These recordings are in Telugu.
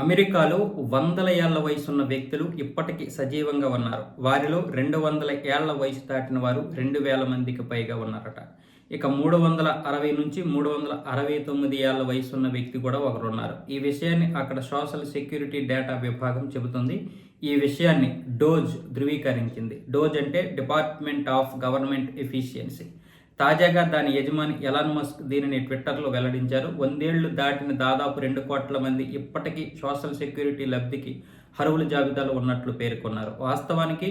అమెరికాలో వందల ఏళ్ళ వయసున్న వ్యక్తులు ఇప్పటికీ సజీవంగా ఉన్నారు. వారిలో రెండు వందల ఏళ్ళ వయసు దాటిన వారు రెండు వేల మందికి పైగా ఉన్నారట. ఇక మూడు వందల అరవై నుంచి మూడు వందల అరవై తొమ్మిది ఏళ్ళ వయసున్న వ్యక్తి కూడా ఒకరు ఉన్నారు ఈ విషయాన్ని అక్కడ సోషల్ సెక్యూరిటీ డేటా విభాగం చెబుతుంది. ఈ విషయాన్ని డోజ్ ధృవీకరించింది. డోజ్ అంటే డిపార్ట్మెంట్ ఆఫ్ గవర్నమెంట్ ఎఫిషియన్సీ. తాజాగా దాని యజమాని ఎలాన్ మస్క్ దీనిని ట్విట్టర్లో వెల్లడించారు. వందేళ్ళు దాటిన దాదాపు రెండు కోట్ల మంది ఇప్పటికీ సోషల్ సెక్యూరిటీ లబ్ధికి అర్హుల జాబితాలో ఉన్నట్లు పేర్కొన్నారు. వాస్తవానికి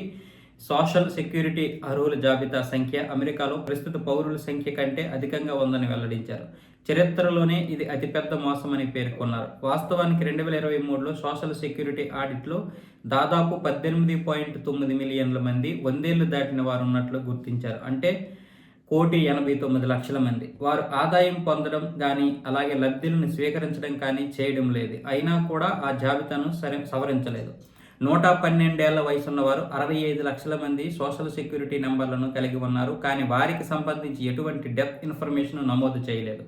సోషల్ సెక్యూరిటీ అర్హుల జాబితా సంఖ్య అమెరికాలో ప్రస్తుత పౌరుల సంఖ్య కంటే అధికంగా ఉందని వెల్లడించారు. చరిత్రలోనే ఇది అతిపెద్ద మోసమని పేర్కొన్నారు. వాస్తవానికి రెండు వేల ఇరవై మూడులో సోషల్ సెక్యూరిటీ ఆడిట్లో దాదాపు పద్దెనిమిది పాయింట్ తొమ్మిది మిలియన్ల మంది వందేళ్ళు దాటిన వారు ఉన్నట్లు గుర్తించారు. అంటే కోటి ఎనభై తొమ్మిది లక్షల మంది. వారు ఆదాయం పొందడం కానీ అలాగే లబ్ధులను స్వీకరించడం కానీ చేయడం లేదు. అయినా కూడా ఆ జాబితాను సరి సవరించలేదు. నూట పన్నెండేళ్ళ వయసున్న వారు అరవై ఐదు లక్షల మంది సోషల్ సెక్యూరిటీ నెంబర్లను కలిగి ఉన్నారు. కానీ వారికి సంబంధించి ఎటువంటి డెప్త్ ఇన్ఫర్మేషన్ నమోదు చేయలేదు.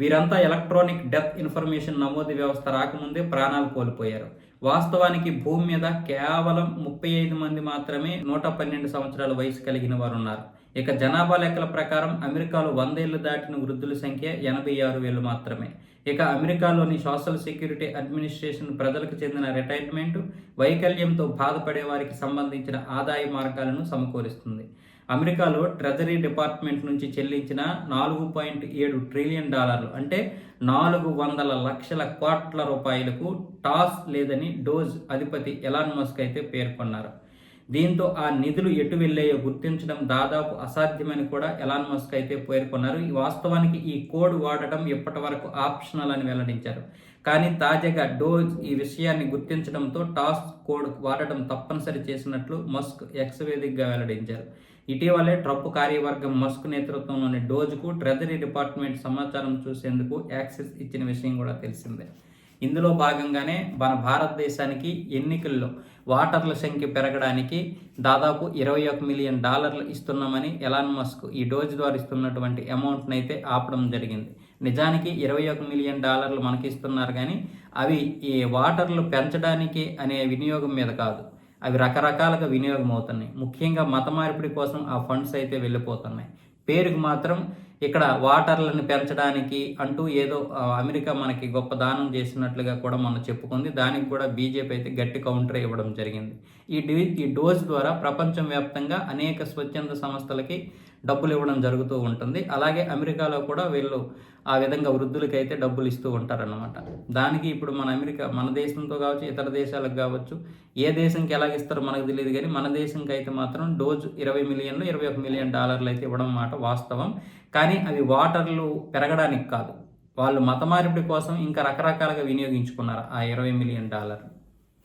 వీరంతా ఎలక్ట్రానిక్ డెత్ ఇన్ఫర్మేషన్ నమోదు వ్యవస్థ రాకముందే ప్రాణాలు కోల్పోయారు. వాస్తవానికి భూమి మీద కేవలం ముప్పై ఐదు మంది మాత్రమే నూట పన్నెండు సంవత్సరాల వయసు కలిగిన వారు ఉన్నారు ఇక జనాభా లెక్కల ప్రకారం అమెరికాలో వందేళ్ళు దాటిన వృద్ధుల సంఖ్య ఎనభై ఆరు వేలు మాత్రమే. ఇక అమెరికాలోని సోషల్ సెక్యూరిటీ అడ్మినిస్ట్రేషన్ ప్రజలకు చెందిన రిటైర్మెంట్ వైకల్యంతో బాధపడే వారికి సంబంధించిన ఆదాయ మార్గాలను సమకూరుస్తుంది. అమెరికాలో ట్రెజరీ డిపార్ట్మెంట్ నుంచి చెల్లించిన నాలుగు పాయింట్ ఏడు ట్రిలియన్ డాలర్లు అంటే నాలుగు వందల లక్షల కోట్ల రూపాయలకు టాస్ లేదని డోజ్ అధిపతి ఎలాన్ మస్క్ అయితే పేర్కొన్నారు. దీంతో ఆ నిధులు ఎటు వెళ్ళాయో గుర్తించడం దాదాపు అసాధ్యమని కూడా ఎలాన్ మస్క్ అయితే పేర్కొన్నారు. ఈ వాస్తవానికి ఈ కోడ్ వాడటం ఇప్పటి వరకు ఆప్షనల్ అని వెల్లడించారు. కానీ తాజాగా డోజ్ ఈ విషయాన్ని గుర్తించడంతో టాస్ కోడ్ వాడటం తప్పనిసరి చేసినట్లు మస్క్ ఎక్స్ వేదికగా వెల్లడించారు. ఇటీవలే ట్రంప్ కార్యవర్గం మస్క్ నేతృత్వంలోని డోజ్కు ట్రెజరీ డిపార్ట్మెంట్ సమాచారం చూసేందుకు యాక్సెస్ ఇచ్చిన విషయం కూడా తెలిసిందే. ఇందులో భాగంగానే మన భారతదేశానికి ఎన్నికల్లో వాటర్ల సంఖ్య పెరగడానికి దాదాపు ఇరవై ఒక మిలియన్ డాలర్లు ఇస్తున్నామని ఎలాన్ మస్క్ ఈ డోజ్ ద్వారా ఇస్తున్నటువంటి అమౌంట్ని అయితే ఆపడం జరిగింది. నిజానికి ఇరవై ఒక మిలియన్ డాలర్లు మనకి ఇస్తున్నారు కానీ అవి ఈ వాటర్లు పెంచడానికి అనే వినియోగం మీద కాదు. అవి రకరకాలుగా వినియోగం అవుతున్నాయి. ముఖ్యంగా మత మార్పిడి కోసం ఆ ఫండ్స్ అయితే వెళ్ళిపోతున్నాయి. పేరుకు మాత్రం ఇక్కడ వాటర్లను పెంచడానికి అంటూ ఏదో అమెరికా మనకి గొప్ప దానం చేసినట్లుగా కూడా మనం చెప్పుకుంది. దానికి కూడా బీజేపీ అయితే గట్టి కౌంటర్ ఇవ్వడం జరిగింది. ఈ డి ఈ డోజ్ ద్వారా ప్రపంచవ్యాప్తంగా అనేక స్వచ్ఛంద సంస్థలకి డబ్బులు ఇవ్వడం జరుగుతూ ఉంటుంది. అలాగే అమెరికాలో కూడా వీళ్ళు ఆ విధంగా వృద్ధులకైతే డబ్బులు ఇస్తూ ఉంటారన్నమాట. దానికి ఇప్పుడు మన అమెరికా మన దేశంతో కావచ్చు ఇతర దేశాలకు కావచ్చు ఏ దేశంకి ఎలాగిస్తారో మనకు తెలియదు కానీ మన దేశంకి అయితే మాత్రం డోజ్ ఇరవై మిలియన్లు ఇరవై ఒక మిలియన్ డాలర్లు అయితే ఇవ్వడం మాట వాస్తవం. కానీ అవి వాటర్లు పెరగడానికి కాదు. వాళ్ళు మతమార్పిడి కోసం ఇంకా రకరకాలుగా వినియోగించుకున్నారు ఆ ఇరవై మిలియన్ డాలర్లు.